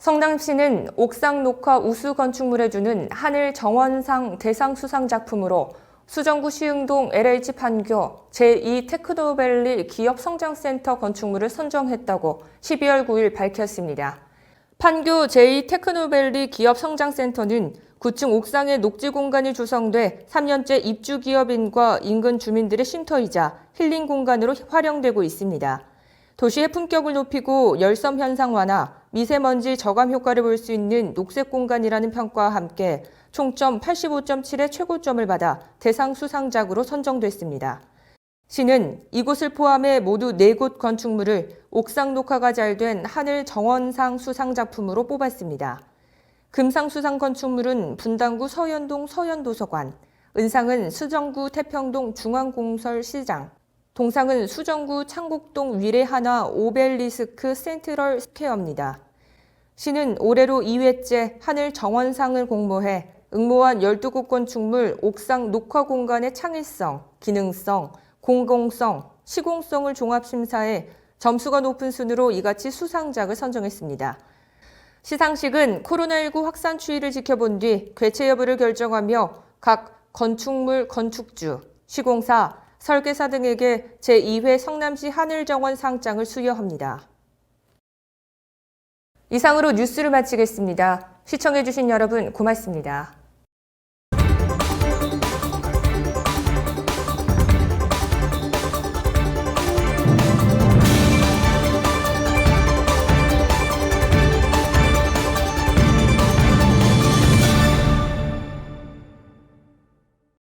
성남시는 옥상 녹화 우수 건축물에 주는 하늘 정원상 대상 수상 작품으로 수정구 시흥동 LH 판교 제2 테크노밸리 기업 성장센터 건축물을 선정했다고 12월 9일 밝혔습니다. 판교 제2 테크노밸리 기업 성장센터는 9층 옥상에 녹지 공간이 조성돼 3년째 입주 기업인과 인근 주민들의 쉼터이자 힐링 공간으로 활용되고 있습니다. 도시의 품격을 높이고 열섬 현상 완화, 미세먼지 저감 효과를 볼 수 있는 녹색 공간이라는 평가와 함께 총점 85.7의 최고점을 받아 대상 수상작으로 선정됐습니다. 시는 이곳을 포함해 모두 4곳 건축물을 옥상 녹화가 잘 된 하늘 정원상 수상 작품으로 뽑았습니다. 금상 수상 건축물은 분당구 서현동 서현도서관, 은상은 수정구 태평동 중앙공설시장, 동상은 수정구 창곡동 위례 하나 오벨리스크 센트럴 스퀘어입니다. 시는 올해로 2회째 하늘 정원상을 공모해 응모한 12곳 건축물 옥상 녹화 공간의 창의성, 기능성, 공공성, 시공성을 종합심사해 점수가 높은 순으로 이같이 수상작을 선정했습니다. 시상식은 코로나19 확산 추이를 지켜본 뒤 개최 여부를 결정하며 각 건축물 건축주, 시공사, 설계사 등에게 제2회 성남시 하늘정원 상장을 수여합니다. 이상으로 뉴스를 마치겠습니다. 시청해주신 여러분 고맙습니다.